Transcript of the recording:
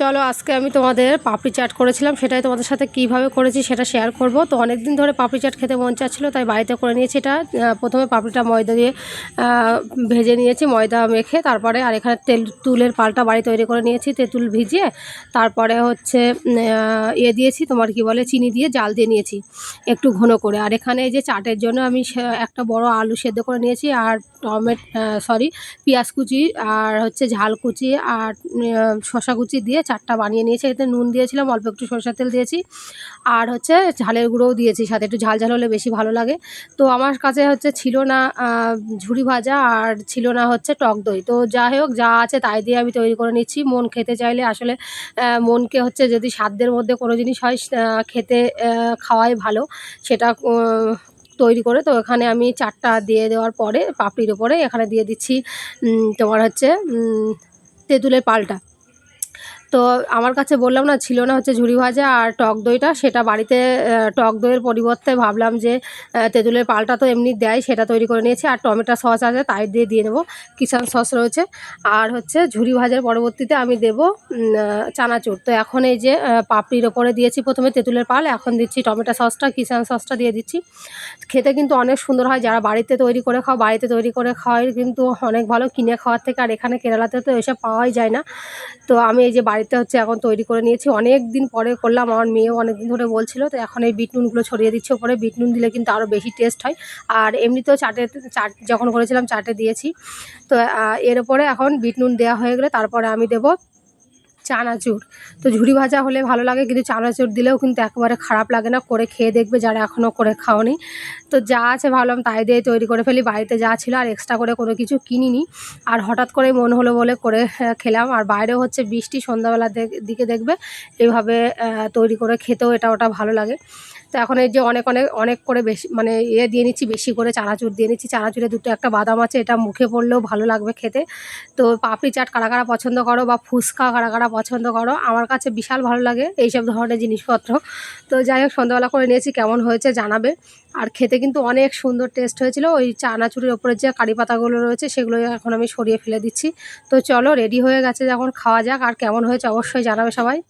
চলো, আজকে আমি তোমাদের পাপড়ি চাট করেছিলাম, সেটাই তোমাদের সাথে কীভাবে করেছি সেটা শেয়ার করব। তো অনেক দিন ধরে পাপড়ি চাট খেতে মন চাচ্ছিলো, তাই বাড়িতে করে নিয়েছি এটা। প্রথমে পাপড়িটা ময়দা দিয়ে ভেজে নিয়েছি, ময়দা মেখে, তারপরে আর এখানে তেল তুলের পাল্টা বাড়ি তৈরি করে নিয়েছি, তেঁতুল ভিজিয়ে, তারপরে হচ্ছে ইয়ে দিয়েছি, তোমার কি বলে, চিনি দিয়ে জাল দিয়ে নিয়েছি, একটু ঘন করে। আর এখানে এই যে চাটের জন্য আমি একটা বড় আলু সেদ্ধ করে নিয়েছি, আর টমেট সরি পেঁয়াজ কুচি, আর হচ্ছে ঝাল কুচি, আর শশা কুচি দিয়ে চারটা বানিয়ে নিয়েছি। এতে নুন দিয়েছিলাম, অল্প একটু সরষের তেল দিয়েছি। আর হচ্ছে ঝালের গুঁড়োও দিয়েছি, সাথে একটু ঝাল ঝাল হলে বেশি ভালো লাগে। তো আমার কাছে হচ্ছে ছিল না ঝুড়ি ভাজা আর ছিল না হচ্ছে টক দই। তো যাই হোক, যা আছে তাই দিয়ে আমি তৈরি করে নিচ্ছি। মন খেতে চাইলে আসলে মনকে হচ্ছে যদি সাধ্যের মধ্যে কোনো জিনিস হয় খেতে খাওয়াই ভালো। সেটা তৈরি করে তো এখানে আমি চারটা দিয়ে দেওয়ার পরে, পাপড়ির ওপরে এখানে দিয়ে দিচ্ছি তোমার হচ্ছে তেঁতুলের পাল্টা। তো আমার কাছে বললাম না, ছিল না হচ্ছে ঝুড়ি ভাজা আর টক দইটা। সেটা বাড়িতে টক দইয়ের পরিবর্তে ভাবলাম যে তেঁতুলের পালটা তো এমনি দেয়, সেটা তৈরি করে নিয়েছি। আর টমেটো সস আছে, তাই দিয়ে দিয়ে নেব কিষান সস রয়েছে। আর হচ্ছে ঝুড়ি ভাজার পরবর্তীতে আমি দেব চানাচুর। তো এখন এই যে পাপড়ির ওপরে দিয়েছি প্রথমে তেঁতুলের পাল, এখন দিচ্ছি টমেটো সসটা কিষান সসটা দিয়ে দিচ্ছি। খেতে কিন্তু অনেক সুন্দর হয়, যারা বাড়িতে তৈরি করে খাও, বাড়িতে তৈরি করে খাওয়াই কিন্তু অনেক ভালো। কিনে খাওয়ার থেকে আর এখানে কেরালাতে তো এসব পাওয়াই যায় না। তো আমি এই যে বাড়িতে হচ্ছে এখন তৈরি করে নিয়েছি। অনেক দিন পরে করলাম, আমার মেয়েও অনেক দিন ধরে বলছিল, তো এখন এই বিটনুনগুলো ছড়িয়ে দিচ্ছে ওপরে। বিটনুন দিলে কিন্তু আরও বেশি টেস্ট হয়। আর এমনিতেও চাটে, চাট যখন করেছিলাম, চাটে দিয়েছি। তো এর ওপরে এখন বিটনুন দেওয়া হয়ে গেলে, তারপরে আমি দেবো চানাচুর। তো ঝুড়ি ভাজা হলে ভালো লাগে, কিন্তু চানাচুর দিলেও কিন্তু একেবারে খারাপ লাগে না, করে খেয়ে দেখবে যারা এখনও করে খাওনি। তো যা আছে ভাবলাম তাই দিয়ে তৈরি করে ফেলি, বাড়িতে যা ছিল আর এক্সট্রা করে কোনো কিছু কিনিনি। আর হঠাৎ করে মন হলো বলে করে খেলাম। আর বাইরেও হচ্ছে বৃষ্টি সন্ধ্যাবেলার দিকে দেখবে এইভাবে তৈরি করে খেতেও এটা ওটা ভালো লাগে। তো এখন এই যে অনেক অনেক অনেক করে বেশি মানে ইয়ে দিয়ে নিচ্ছি, বেশি করে চানাচুর দিয়ে নিচ্ছি। চানাচুরে দুটো একটা বাদাম আছে, এটা মুখে পড়লেও ভালো লাগবে খেতে। তো পাপড়ি চাট কারা কারা পছন্দ করো বা ফুচকা কারা কারা পছন্দ করো। আমার কাছে বিশাল ভালো লাগে এইসব ধরনের জিনিসপত্র। তো যাই হোক, সন্ধ্যাবেলা করে নিয়েছি, কেমন হয়েছে জানাবে। আর খেতে কিন্তু অনেক সুন্দর টেস্ট হয়েছিল। ওই চানাচুরির ওপরে যে কারি পাতাগুলো রয়েছে, সেগুলো এখন আমি সরিয়ে ফেলে দিচ্ছি। তো চলো রেডি হয়ে গেছে যখন, খাওয়া যাক। আর কেমন হয়েছে অবশ্যই জানাবে সবাই।